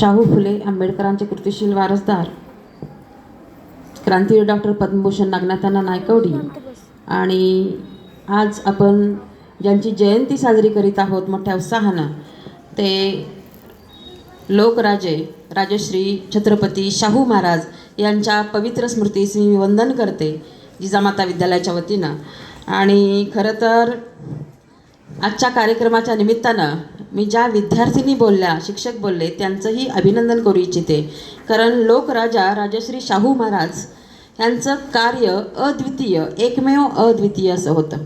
शाहू फुले आंबेडकरांचे कृतिशील वारसदार क्रांतीवीर डॉक्टर पद्मभूषण नागनाथांना नायकवडी आणि आज आपण ज्यांची जयंती साजरी करीत आहोत मोठ्या उत्साहानं ते लोकराजे राजश्री छत्रपती शाहू महाराज यांच्या पवित्र स्मृतीस मी वंदन करते जिजामाता विद्यालयाच्या वतीनं. आणि खरं तर आजच्या कार्यक्रमाच्या निमित्तानं मी ज्या विद्यार्थिनी बोलल्या शिक्षक बोलले त्यांचंही अभिनंदन करू इच्छिते. कारण लोकराजा राजश्री शाहू महाराज यांचं कार्य अद्वितीय एकमेव अद्वितीय असं होतं.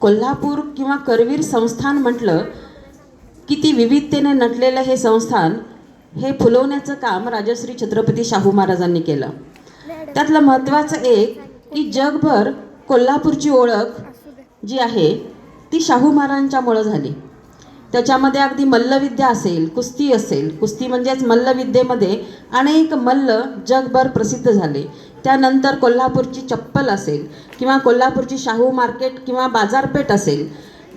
कोल्हापूर किंवा करवीर संस्थान म्हटलं किती विविधतेने नटलेलं हे संस्थान हे फुलवण्याचं काम राजश्री छत्रपती शाहू महाराजांनी केलं. त्यातलं महत्त्वाचं एक की जगभर कोल्हापूरची ओळख जी आहे ती शाहू महाराजांच्यामुळं झाली. त्याच्यामध्ये अगदी मल्लविद्या असेल कुस्ती असेल कुस्ती म्हणजेच मल्लविद्येमध्ये अनेक मल्ल जगभर प्रसिद्ध झाले. त्यानंतर कोल्हापूरची चप्पल असेल किंवा कोल्हापूरची शाहू मार्केट किंवा बाजारपेठ असेल.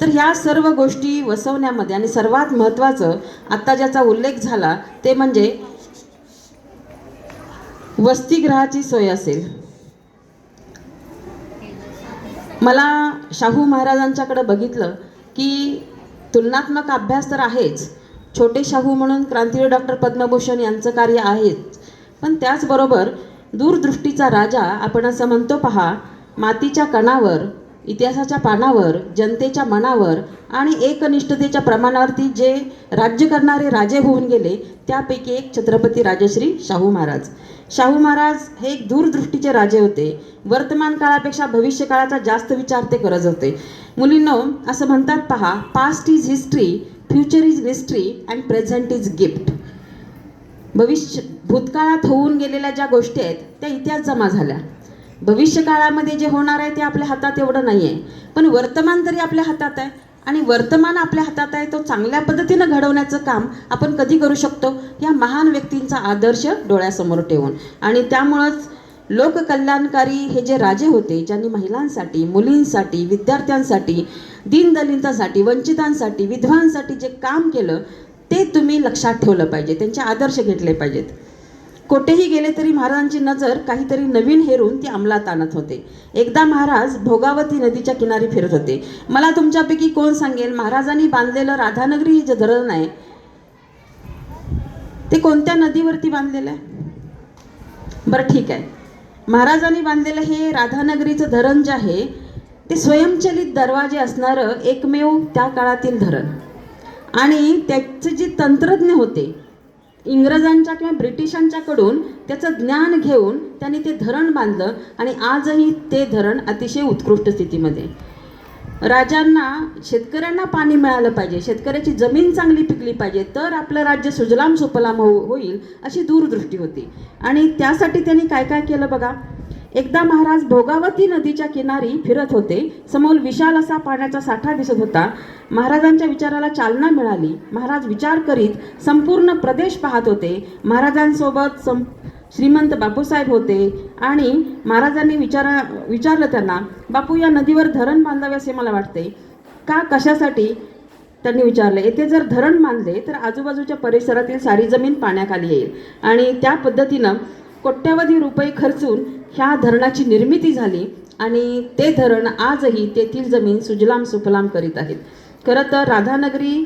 तर ह्या सर्व गोष्टी वसवण्यामध्ये आणि सर्वात महत्त्वाचं आत्ता ज्याचा उल्लेख झाला ते म्हणजे वसतिगृहाची सोय असेल. मला शाहू महाराजांच्याकडे बघितलं की तुलनात्मक अभ्यास तर आहेच. छोटे शाहू म्हणून क्रांतीवीर डॉक्टर पद्मभूषण यांचं कार्य आहेच. पण त्याचबरोबर दूरदृष्टीचा राजा आपण असं म्हणतो पहा मातीच्या कणावर इतिहासाच्या पानावर जनतेच्या मनावर आणि एकनिष्ठतेच्या प्रमाणावरती जे राज्य करणारे राजे होऊन गेले त्यापैकी एक छत्रपती राजश्री शाहू महाराज. शाहू महाराज हे एक दूरदृष्टीचे राजे होते. वर्तमान काळापेक्षा भविष्य काळाचा जास्त विचार ते करत होते. मुलींनो असं म्हणतात पहा past is history future is mystery and present is gift भविष्य भूतकाळात होऊन गेलेल्या ज्या गोष्टी आहेत त्या इतिहास जमा झाल्या. भविष्य काळामध्ये जे होणार आहे ते आपल्या हातात एवढं नाही आहे पण वर्तमान तरी आपल्या हातात आहे. आणि वर्तमान आपल्या हातात आहे तो चांगल्या पद्धतीनं घडवण्याचं काम आपण कधी करू शकतो या महान व्यक्तींचा आदर्श डोळ्यासमोर ठेवून. आणि त्यामुळंच लोककल्याणकारी हे जे राजे होते ज्यांनी महिलांसाठी मुलींसाठी विद्यार्थ्यांसाठी दीनदलितांसाठी वंचितांसाठी विधवांसाठी जे काम केलं ते तुम्ही लक्षात ठेवलं पाहिजे त्यांचे आदर्श घेतले पाहिजेत. कोठेही गेले तरी महाराजांची नजर काहीतरी नवीन हेरून ती अंमलात आणत होते. एकदा महाराज भोगावती नदीच्या किनारी फिरत होते. मला तुमच्यापैकी कोण सांगेल? महाराजांनी बांधलेलं राधानगरी जे धरण आहे ते कोणत्या नदीवरती बांधलेलं आहे? बरं ठीक आहे. महाराजांनी बांधलेलं हे राधानगरीचं धरण जे आहे ते स्वयंचलित दरवाजे असणारं एकमेव त्या काळातील धरण. आणि त्याचे जे तंत्रज्ञ होते इंग्रजांच्या किंवा ब्रिटिशांच्याकडून त्याचं ज्ञान घेऊन त्यांनी ते धरण बांधलं आणि आजही ते धरण अतिशय उत्कृष्ट स्थितीमध्ये. राजांना शेतकऱ्यांना पाणी मिळालं पाहिजे शेतकऱ्याची जमीन चांगली पिकली पाहिजे तर आपलं राज्य सुजलाम सुफलाम हो होईल अशी दूरदृष्टी होती. आणि त्यासाठी त्यांनी काय काय केलं बघा? एकदा महाराज भोगावती नदीच्या किनारी फिरत होते. समोर विशाल असा पाण्याचा साठा दिसत होता. महाराजांच्या विचाराला चालना मिळाली. महाराज विचार करीत संपूर्ण प्रदेश पाहत होते. महाराजांसोबत सं श्रीमंत बापूसाहेब होते आणि महाराजांनी विचारा विचारलं त्यांना बापू या नदीवर धरण बांधावे असे मला वाटते. का कशासाठी? त्यांनी विचारलं येथे जर धरण बांधले तर आजूबाजूच्या परिसरातील सारी जमीन पाण्याखाली येईल आणि त्या पद्धतीनं कोट्यावधी रुपये खर्चून ह्या धरणाची निर्मिती झाली आणि ते धरण आजही तेथील जमीन सुजलाम सुफलाम करीत आहेत. खरं तर राधानगरी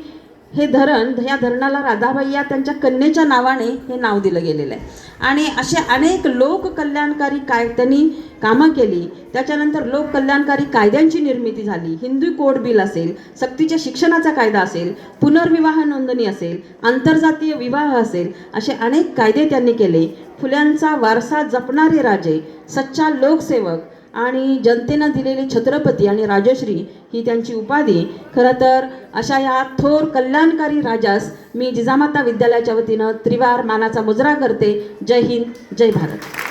हे धरण ह्या धरणाला राधाबाई या त्यांच्या कन्येच्या नावाने हे नाव दिलं गेलेलं आहे. आणि असे अनेक लोककल्याणकारी काय त्यांनी कामं केली त्याच्यानंतर लोककल्याणकारी कायद्यांची निर्मिती झाली. हिंदू कोड बिल असेल सक्तीच्या शिक्षणाचा कायदा असेल पुनर्विवाह नोंदणी असेल आंतरजातीय विवाह असेल असे अनेक कायदे त्यांनी केले. फुल्यांचा वारसा जपणारे राजे सच्चा लोकसेवक आणि जनतेनं दिलेली छत्रपती आणि राजश्री ही त्यांची उपाधी. खरं तर अशा या थोर कल्याणकारी राजास मी जिजामाता विद्यालयाच्या वतीनं त्रिवार मानाचा मुजरा करते. जय हिंद जय भारत.